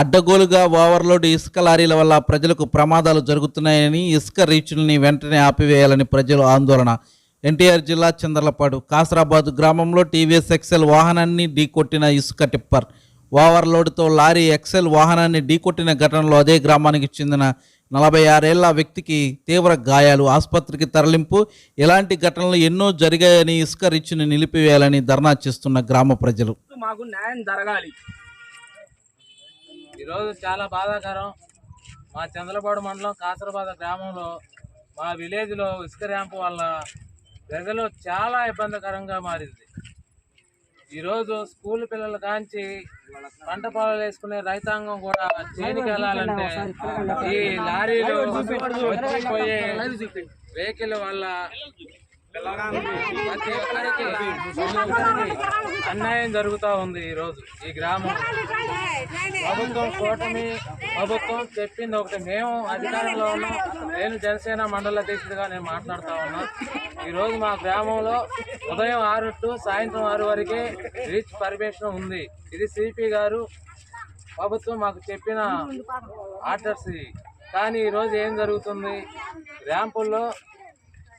అడ్డగోలుగా ఓవర్లోడ్ ఇసుక లారీల వల్ల ప్రజలకు ప్రమాదాలు జరుగుతున్నాయని ఇసుక రీచ్లని వెంటనే ఆపివేయాలని ప్రజలు ఆందోళన. ఎన్టీఆర్ జిల్లా చంద్రలపాడు కాసరాబాద్ గ్రామంలో టీవీఎస్ ఎక్సెల్ వాహనాన్ని ఢీకొట్టిన ఇసుక టిప్పర్. ఓవర్లోడ్తో లారీ ఎక్సెల్ వాహనాన్ని ఢీకొట్టిన ఘటనలో అదే గ్రామానికి చెందిన నలభై ఆరేళ్ళ వ్యక్తికి తీవ్ర గాయాలు. ఆసుపత్రికి తరలింపు ఇలాంటి ఘటనలు ఎన్నో జరిగాయని ఇసుక రీచ్ని నిలిపివేయాలని ధర్నా చేస్తున్న గ్రామ ప్రజలు. మాకు న్యాయం జరగాలి. ఈరోజు చాలా బాధాకరం. మా చంద్రపాడు మండలం కాసరబాద గ్రామంలో మా విలేజ్లో ఇసుక ర్యాంపు వల్ల ప్రజలు చాలా ఇబ్బందికరంగా మారింది. ఈరోజు స్కూల్ పిల్లలు కాంచి పంట పొలాలు వేసుకునే రైతాంగం కూడా చేనికి వెళ్ళాలంటే ఈ లారీలు వచ్చిపోయే వెహికల్ వల్ల అన్యాయం జరుగుతూ ఉంది ఈరోజు ఈ గ్రామం. ప్రభుత్వం కూటమి ప్రభుత్వం చెప్పింది ఒకటి. మేము అధికారంలో ఉన్నాం. నేను జనసేన మండల అధ్యక్షుడిగా నేను మాట్లాడుతూ ఉన్నా. ఈరోజు మా గ్రామంలో ఉదయం ఆరు టు సాయంత్రం ఆరు వరకే రీచ్ పర్మిషన్ ఉంది. ఇది సిపి గారు ప్రభుత్వం మాకు చెప్పిన ఆర్డర్స్ కానీ ఈరోజు ఏం జరుగుతుంది? ర్యాంపుల్లో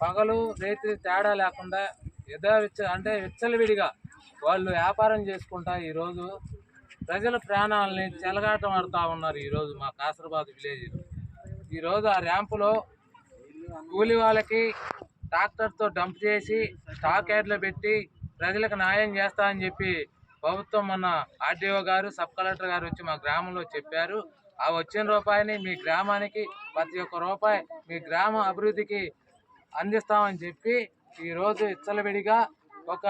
పగలు రేతి తేడా లేకుండా యథావిచ్చ అంటే విచ్చలవిడిగా వాళ్ళు వ్యాపారం చేసుకుంటా ఈరోజు ప్రజల ప్రాణాలని చెలగాటం ఆడుతూ ఉన్నారు ఈరోజు మా కాసరబాద్ విలేజ్ ఈరోజు ఆ ర్యాంపులో కూలి వాళ్ళకి ట్రాక్టర్తో డంప్ చేసి స్టాక్ యార్డ్లో పెట్టి ప్రజలకు న్యాయం చేస్తా అని చెప్పి ప్రభుత్వం మొన్న ఆర్డీఓ గారు సబ్ కలెక్టర్ గారు వచ్చి మా గ్రామంలో చెప్పారు. ఆ వచ్చిన రూపాయిని మీ గ్రామానికి ప్రతి ఒక్క రూపాయి మీ గ్రామ అభివృద్ధికి అందిస్తామని చెప్పి ఈరోజు ఇచ్చలవిడిగా ఒక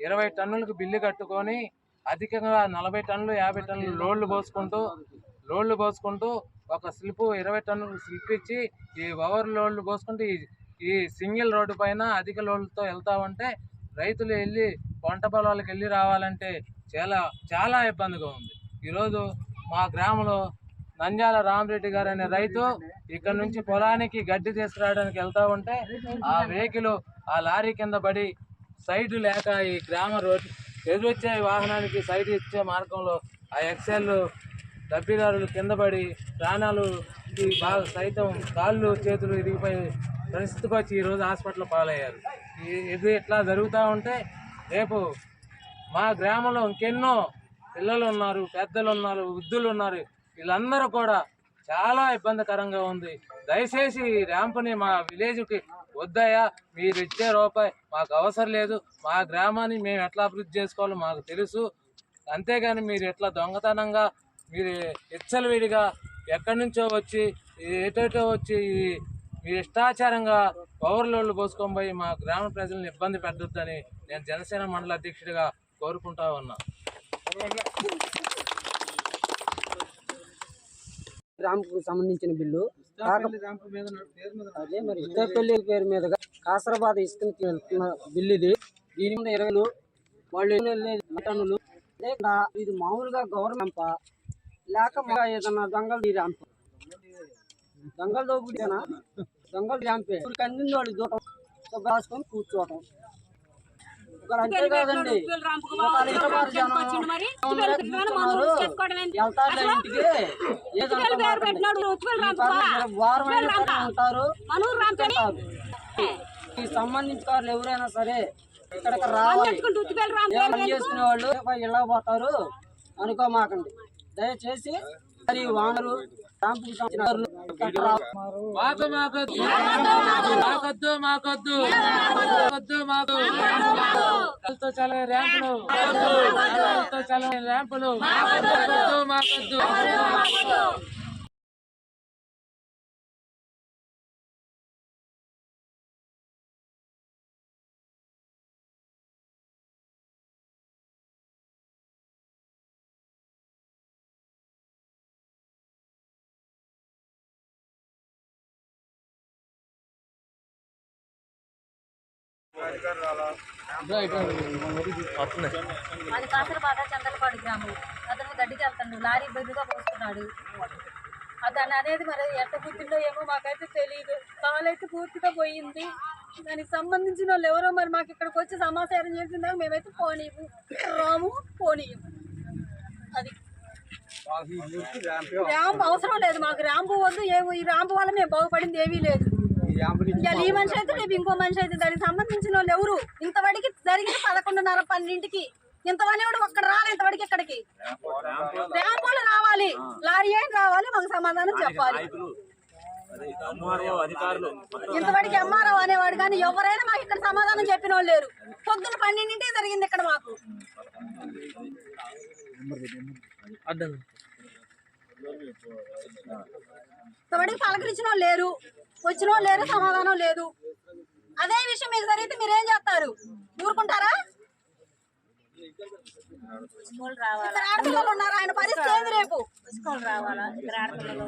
ఇరవై టన్నులకు బిల్లు కట్టుకొని అధికంగా నలభై టన్నులు యాభై టన్నులు లోడ్లు పోసుకుంటూ లోడ్లు పోసుకుంటూ ఒక స్లిప్ ఇరవై టన్నులు స్లిప్ ఇచ్చి ఈ ఓవర్ లోడ్లు పోసుకుంటూ ఈ ఈ సింగిల్ రోడ్డు పైన అధిక లోడ్లతో వెళ్తా ఉంటే రైతులు వెళ్ళి పంట పొలాలకు వెళ్ళి రావాలంటే చాలా చాలా ఇబ్బందిగా ఉంది. ఈరోజు మా గ్రామంలో నంద్యాల రామరెడ్డి గారు అనే రైతు ఇక్కడ నుంచి పొలానికి గడ్డి తీసుకురావడానికి వెళ్తా ఉంటే ఆ వెహికల్ ఆ లారీ కింద పడి సైడ్ లేక ఈ గ్రామ రోడ్డు ఎదురొచ్చే వాహనానికి సైడ్ ఇచ్చే మార్గంలో ఆ ఎక్సెల్ లబ్ధిదారులు కింద పడి ప్రాణాలు బాగా సైతం కాళ్ళు చేతులు ఇరిగిపోయి పరిస్థితికి వచ్చి ఈరోజు హాస్పిటల్ పాలయ్యారు. ఈ- ఇది ఇట్లా జరుగుతూ ఉంటే రేపు మా గ్రామంలో ఇంకెన్నో పిల్లలు ఉన్నారు పెద్దలు ఉన్నారు వృద్ధులు ఉన్నారు. వీళ్ళందరూ కూడా చాలా ఇబ్బందికరంగా ఉంది. దయచేసి ఈ ర్యాంపుని మా విలేజ్కి వద్దయ్యా మీరు ఇచ్చే రూపాయి మాకు అవసరం లేదు. మా గ్రామాన్ని మేము ఎట్లా అభివృద్ధి చేసుకోవాలో మాకు తెలుసు. అంతేగాని మీరు ఎట్లా దొంగతనంగా మీరు ఇచ్చలవిడిగా ఎక్కడి నుంచో వచ్చి ఏటేటో వచ్చి మీ ఇష్టాచారంగా పౌరులోళ్ళు పోసుకొని పోయి మా గ్రామ ప్రజలను ఇబ్బంది పెట్టొద్దని నేను జనసేన మండల అధ్యక్షుడిగా కోరుకుంటా ఉన్నా. ర్యాంపు సంబంధించిన బిల్లు. అదే మరి ఇద్దపల్లి పేరు మీదుగా కాసరబాద్ ఇసుకని బిల్లు ఇది. దీని మీద ఇరవైలు వాళ్ళు టన్నులు కాకుండా ఇది మామూలుగా గవర్నమెంట్ లేక ఏదన్నా దొంగలు ర్యాంప్? దొంగలు దోపుడినా దొంగలు ర్యాంపే అందింది వాళ్ళు దూరం. రాసుకొని కూర్చోవటం. ఈ సంబంధించిన వాళ్ళు ఎవరైనా సరే ఇక్కడికి రావాలి. చేసుకునే వాళ్ళు ఇళ్ళ పోతారు అనుకోమాకండి. దయచేసి మరి వానరు. మాకు మాకొద్దు మాకొద్దు. మాకొద్దు మాకొద్దు. మాకు తో చలే ర్యాంపులు. తో చలే ర్యాంపులు. మాకొద్దు మాకొద్దు అది కాసరపాట చందలపాడు గ్రామం. అతను గడ్డికి వెళ్తాడు లారీ బెదుగా పోస్తున్నాడు. అతను అనేది మరి ఎంత పుట్టిందో ఏమో మాకైతే తెలియదు కాలైతే పూర్తిగా పోయింది. దానికి సంబంధించిన వాళ్ళు ఎవరో మరి మాకు ఇక్కడికి వచ్చి సమాచారం చేసిందాక మేమైతే పోనీయము రాము పోనీయము అది. ర్యాంప్ అవసరం లేదు మాకు ర్యాంపు వద్దు ఏమో ఈ ర్యాంపు వల్ల మేము బాగుపడింది ఏమీ లేదు. ఈ మనిషి అయితే రేపు ఇంకో మనిషి అయితే దానికి సంబంధించిన వాళ్ళు ఎవరు? ఇంతవరకు జరిగింది పదకొండున్నర పన్నెండింటికి ఇంతవని కూడా ఒక్కడ రాలి ఇంతవరకు ఇక్కడికి. ర్యాంప్ వాళ్ళు రావాలి. లారీ ఏం రావాలి? మాకు సమాధానం చెప్పాలి. ఇంతవరకు ఎంఆర్ఓ అనేవాడు కానీ ఎవరైనా మాకు ఇక్కడ సమాధానం చెప్పిన వాళ్ళు లేరు. పొద్దున పన్నెండింటికి జరిగింది ఇక్కడ మాకు. ఇంతవరకు పలకరించిన లేరు. వచ్చిన లేరు సమాధానం లేదు. అదే విషయం మీకు జరిగితే మీరేం చేస్తారు? ఊరుకుంటారా? ఇద్దరు ఆడపిల్లలు ఉన్నారు ఆయన పరిస్థితి ఏంది రేపు? రావాలా? ఇద్దరు ఆడపిల్లలు?